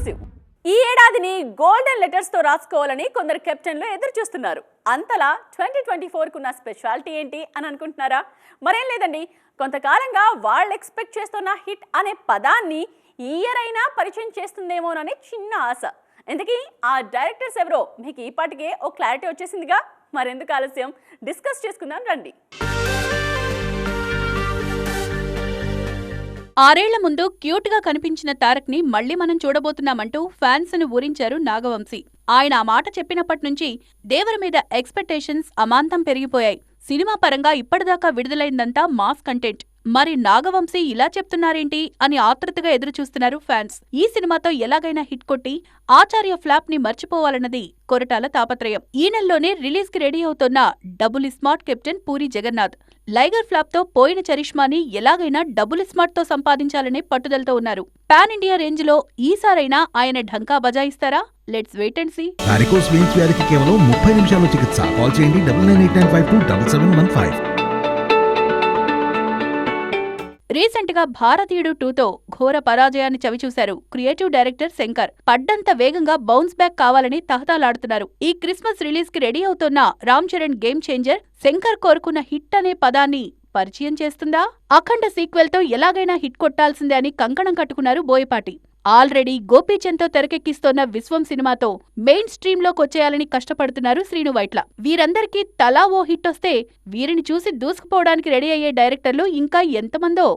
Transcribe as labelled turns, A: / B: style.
A: Exclusive ఈ ఏడాదిని golden లెటర్స్తో రాసుకోవాలని కొందరు కెప్టెన్లు ఎదురు చూస్తున్నారు. అంతలా ట్వంటీ ట్వంటీ ఫోర్ ఉన్న స్పెషాలిటీ ఏంటి అని అనుకుంటున్నారా? మరేం లేదండి. కొంతకాలంగా వాళ్ళు ఎక్స్పెక్ట్ చేస్తున్న హిట్ అనే పదాన్ని ఈ ఇయర్ అయినా పరిచయం చేస్తుందేమోనని చిన్న ఆశ. ఎందుకీ ఆ డైరెక్టర్స్ ఎవరో? మీకు ఈ పాటికే ఓ క్లారిటీ వచ్చేసిందిగా? మరెందుకు ఆలస్యం? డిస్కస్ చేసుకుందాం రండి.
B: ఆరేళ్ళ ముందు క్యూట్గా కనిపించిన తారక్ని మళ్ళీ మనం చూడబోతున్నామంటూ ఫ్యాన్స్ను ఊరించారు నాగవంశీ. ఆయన ఆ మాట చెప్పినప్పటి నుంచి దేవర మీద ఎక్స్పెక్టేషన్స్ అమాంతం పెరిగిపోయాయి. సినిమా పరంగా ఇప్పటిదాకా విడుదలైందంతా మాస్ కంటెంట్. మరి నాగవంశీ ఇలా చెప్తున్నారేంటి అని ఆతృతగా ఎదురుచూస్తున్నారు ఫ్యాన్స్. ఈ సినిమాతో ఎలాగైనా హిట్ కొట్టి ఆచార్య ఫ్లాప్ని మర్చిపోవాలన్నది కొరటాల తాపత్రయం. ఈ నెలలోనే రిలీజ్కి రెడీ అవుతున్న double smart captain Puri Jagannadh. Liger ఫ్లాప్తో పోయిన చరిష్మాని ఎలాగైనా డబుల్ స్మార్ట్తో సంపాదించాలనే పట్టుదలతో ఉన్నారు. పాన్ ఇండియా రేంజ్లో ఈసారైనా ఆయన ఢంకా బజాయిస్తారా? Let's wait and see.
C: Veins వ్యాధికి కేవలం ముప్పై నిమిషాల్లో చికిత్స. కాల్ చేయండి
B: గా భారతీయుడు టూతో ఘోర పరాజయాన్ని చవిచూశారు క్రియేటివ్ డైరెక్టర్ శంకర్. పడ్డంత వేగంగా బౌన్స్ బ్యాక్ కావాలని తహతాలాడుతున్నారు ఈ క్రిస్మస్ రిలీజ్కి రెడీ అవుతున్న రామ్ చరణ్ గేమ్ చేంజర్ శంకర్ కోరుకున్న హిట్ అనే పదాన్ని పరిచయం చేస్తుందా? అఖండ సీక్వెల్తో ఎలాగైనా హిట్ కొట్టాల్సిందే అని కంకణం కట్టుకున్నారు బోయపాటి. ఆల్రెడీ గోపీచంద్తో తెరకెక్కిస్తోన్న విశ్వం సినిమాతో మెయిన్ స్ట్రీమ్లోకి వచ్చేయాలని కష్టపడుతున్నారు శ్రీను వైట్ల. వీరందరికీ తలా ఓ హిట్ వస్తే వీరిని చూసి దూసుకుపోవడానికి రెడీ అయ్యే డైరెక్టర్లు ఇంకా ఎంతమందో.